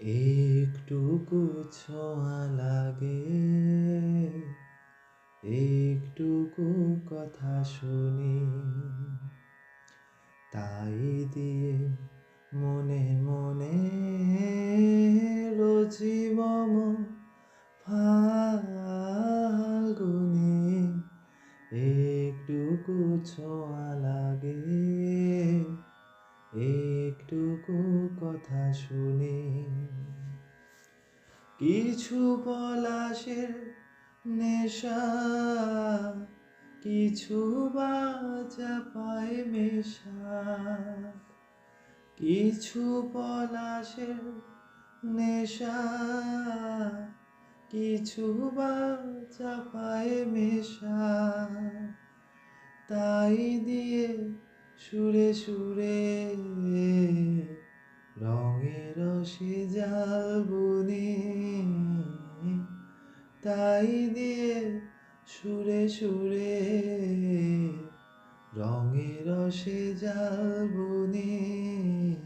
একটুকু ছোঁয়া লাগে। একটুকু কথা শুনি। তাই দিয়ে মনে মনে রোজি ফাগুনি একটুকু ছোঁয়া লাগে। একটুকু কথা শুনি। কিছু পলাশের নেশা, কিছু বাজা পায় মেশা। কিছু পলাশের নেশা, কিছু বাজা পায় মেশা। তাই দিয়ে সুরে সুরে রঙের রসে জাল বুনি তাই দিয়ে সুরে সুরে রঙের রসে জাল বুনি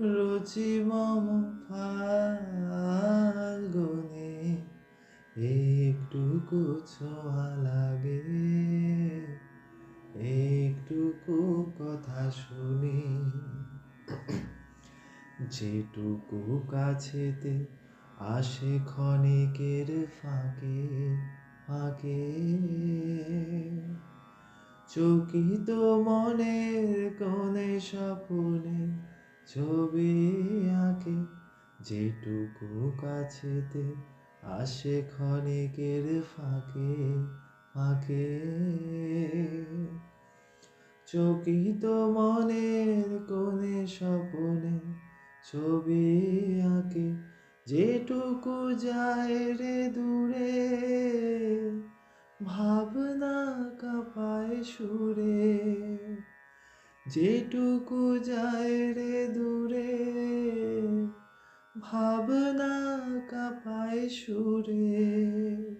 রুচি মম ফাল্গুনে। একটুকু ছোঁয়া লাগে, একটুকু কথা শুনি। যেটুকু কাছেতে আসে ক্ষণিকের ফাঁকে ফাঁকে। চকিত মনের কোণে স্বপনে ছবি আঁকে, যেটুকু কাছেতে আসে ক্ষণিকের ফাঁকে ফাঁকে। চকিত মনের কোণে স্বপনে ছবি আঁকে যেটুকু যায় রে দূরে, ভাবনা কাপায় সুরে। যেটুকু যায় রে দূরে, ভাবনা কাপায় সুরে।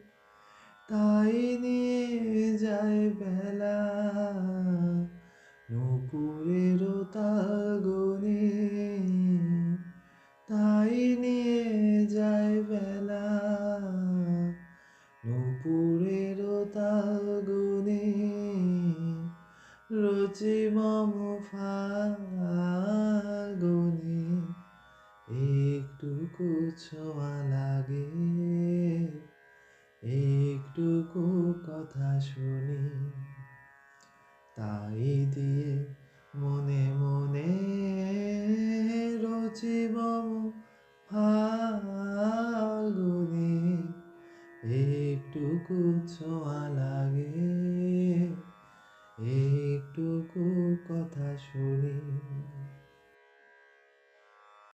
তাই নিয়ে যায় বেলা, নুপুরের তাগনে। মম ফাগুনে একটুকু ছোঁয়া লাগে, একটুকু কথা শুনি। তাই দিয়ে মনে মনে রচি মম ফাগুনে একটুকু ছোঁয়া একটুকু কথা শুনি